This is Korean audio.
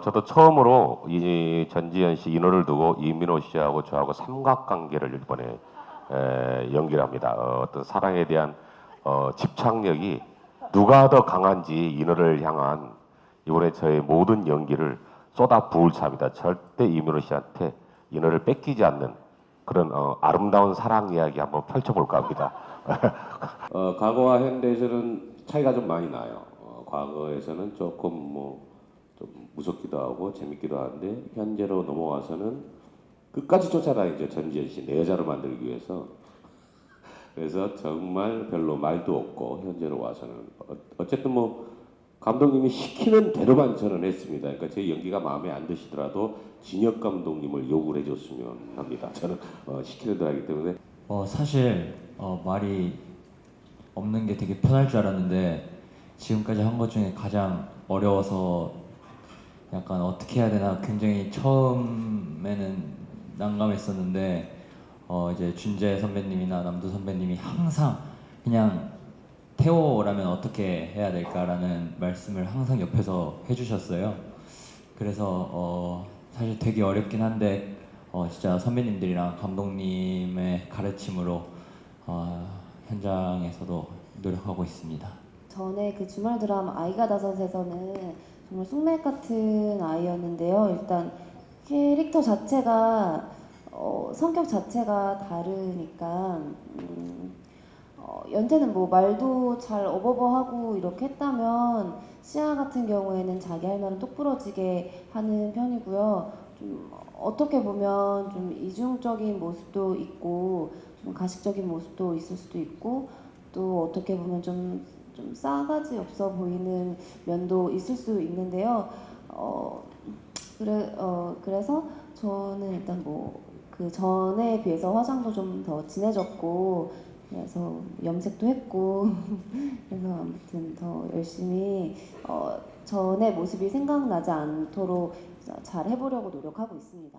저도 처음으로 이 전지현 씨 인호를 두고 이민호 씨하고 저하고 삼각관계를 이번에 에, 연기를 합니다. 어, 어떤 사랑에 대한 어, 집착력이 누가 더 강한지 인호를 향한 이번에 저의 모든 연기를 쏟아 부을 차입니다. 절대 이민호 씨한테 인호를 뺏기지 않는 그런 어, 아름다운 사랑 이야기 한번 펼쳐볼까 합니다. 어, 과거와 현대에서는 차이가 좀 많이 나요. 어, 과거에서는 조금 뭐 좀 무섭기도 하고 재밌기도 한데 현재로 넘어와서는 끝까지 쫓아다니죠 전지현 씨내 여자로 만들기 위해서 그래서 정말 별로 말도 없고 현재로 와서는 어, 어쨌든 뭐 감독님이 시키는 대로만 저는 했습니다. 그러니까 제 연기가 마음에 안 드시더라도 진혁 감독님을 욕을 해줬으면 합니다. 저는 어, 시키는 대로 하기 때문에 어, 사실 어, 말이 없는 게 되게 편할 줄 알았는데 지금까지 한 것 중에 가장 어려워서 약간 어떻게 해야 되나 굉장히 처음에는 난감했었는데 어, 이제 준재 선배님이나 남도 선배님이 항상 그냥 태호라면 어떻게 해야 될까라는 말씀을 항상 옆에서 해주셨어요. 그래서 어, 사실 되게 어렵긴 한데 어, 진짜 선배님들이랑 감독님의 가르침으로 어, 현장에서도 노력하고 있습니다. 전에 그 주말 드라마 아이가 다섯에서는 정말 숙맥 같은 아이였는데요. 일단 캐릭터 자체가 어, 성격 자체가 다르니까 음, 어, 연태는 뭐 말도 잘 어버버하고 이렇게 했다면 시아 같은 경우에는 자기 할 말은 똑부러지게 하는 편이고요. 좀 어떻게 보면 좀 이중적인 모습도 있고 좀 가식적인 모습도 있을 수도 있고 또 어떻게 보면 좀, 좀 싸가지 없어 보이는 면도 있을 수 있는데요. 어, 그래, 어, 그래서 저는 일단 뭐 그 전에 비해서 화장도 좀 더 진해졌고 그래서 염색도 했고 그래서 아무튼 더 열심히 어, 전의 모습이 생각나지 않도록 잘 해보려고 노력하고 있습니다.